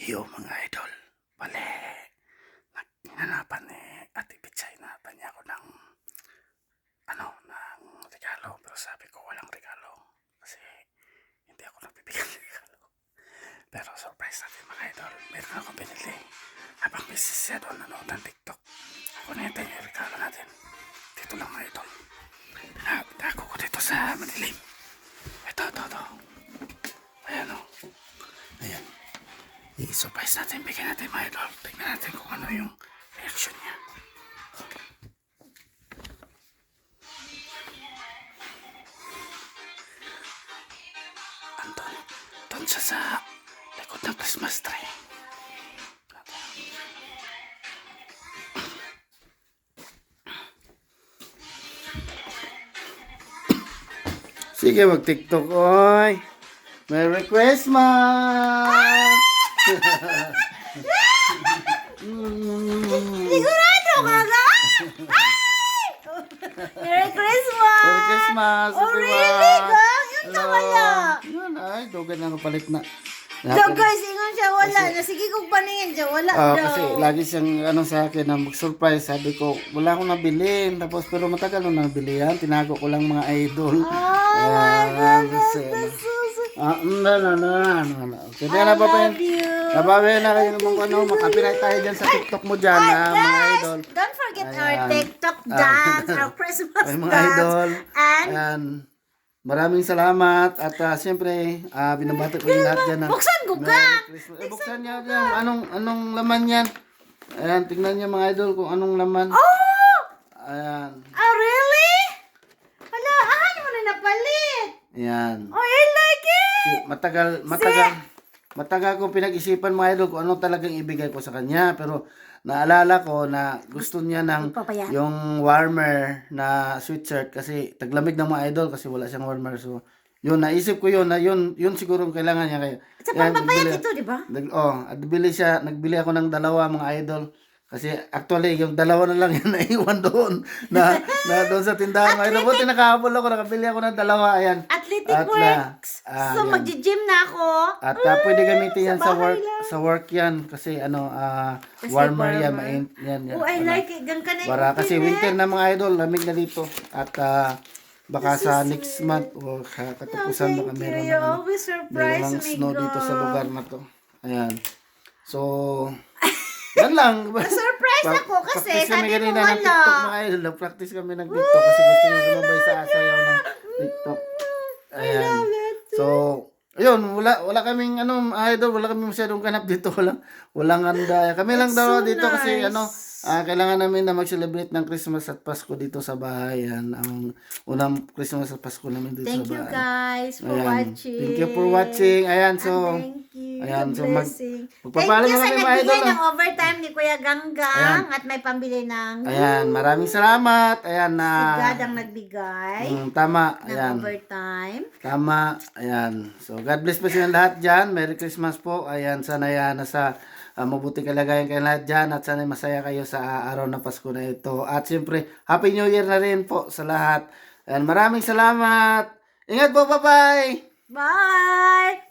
Yo mga idol, bale, nagnanapan ni Ate Pichay na niya ako ng, ano, ng regalo. Pero sabi ko walang regalo. Kasi hindi ako nagbibigay ng regalo. Pero surprise natin mga idol, meron akong binili. Habang busy siya doon nanood ng TikTok. I-surprise natin, bigyan natin mga idol. Tignan natin kung ano yung reaction niya. Andun. Doon siya sa likod ng Christmas tree. Sige, mag-tiktok, oy. Merry Christmas! Sigurado ka ga? Ay! Merry Christmas! Merry Christmas, Oh, everyone! really, gang? Yun na Hello. wala. Yun, ay, dogan na palit na. So guys, ingon siya wala. na. Sige kung paningin siya, wala Ah, daw. kasi lagi siyang ano sa akin na mag-surprise. Sabi ko, wala akong nabili. Tapos pero matagal nung nabili yan. Tinago ko lang mga idol. Oh my God, kasi, that's so. Ah, no. Kaya I na ba pa love you. Nabawi na kayo ng ano, makapirate tayo dyan sa TikTok mo dyan, Ay, ah, mga idol. don't forget our Ayan. TikTok Ah. dance, our Christmas Ay, mga dance. idol. And, Ayan. Maraming salamat at uh, siyempre uh, binabati ko yung lahat dyan. ah. buksan ko ka! Merry Christmas. Eh, buksan niya yan. Anong, anong laman yan? Ayan, tingnan niyo mga idol kung anong laman. Oh! Ayan. Oh, really? Hala, ah, mo na napalit. Ayan. Oh, I like it! Si- Matagal, matagal, matagal ko pinag-isipan mga idol kung ano talagang ibigay ko sa kanya. Pero naalala ko na gusto niya ng yung warmer na sweatshirt kasi taglamig ng mga idol kasi wala siyang warmer. So, yun, naisip ko yun na yun, yun siguro ang kailangan niya. Kaya, Sa Ayan, pampapayat nagbili- ito, di ba? Nag, oh, at bili siya, nagbili ako ng dalawa mga idol. Kasi actually, yung dalawa na lang yung naiwan doon. Na, na doon sa tindahan mga idol. Buti nakahabol ako, nakabili ako ng dalawa. Ayan. Athletic At na- works. ah, so, yan. magji-gym na ako. At uh, pwede gamitin yan sa bahay work lang. sa work yan kasi ano ah, Kasi warmer yan, warmer. main yan. yan Oh, I ano. like it. Gan ka na Para kasi pinit. winter na mga idol, lamig na dito. At ah, baka sa next month o sa katapusan baka Thank meron you. Ng ano, always surprise meron ng me, snow dito sa lugar na to. Ayan. So, yan lang. Surprise Pa- ako kasi practice kami sabi mo kanina ng wala. TikTok mga idol. Nag-practice kami ng TikTok kasi gusto niya sumabay sa sayaw ng TikTok. Ayan. So, ayun, wala wala kaming ano, idol, wala kaming masyadong ganap dito, walang walang handa. Kami lang daw so dito kasi nice. ano, ah, kailangan namin na mag-celebrate ng Christmas at Pasko dito sa bahay. Yan ang unang Christmas at Pasko namin dito Thank sa you bahay. guys for Ayan. watching. Thank you for watching. Ayan, so Thank you. Ayan, so mag- magpapaalam Thank you na sa kami, mga nagbigay idol, ng overtime ni Kuya Ganggang at may pambili ng Ayan, maraming salamat. Ayan na si God ang nagbigay Mm, tama. ng Ayan. overtime. Tama. Ayan. So, God bless po sa inyo lahat dyan. Merry Christmas po. Ayan, sana yan nasa uh, mabuti kalagayan kayo lahat dyan at sana masaya kayo sa araw na Pasko na ito. At siyempre, Happy New Year na rin po sa lahat. Ayan, maraming salamat. Ingat po, bye-bye! Bye!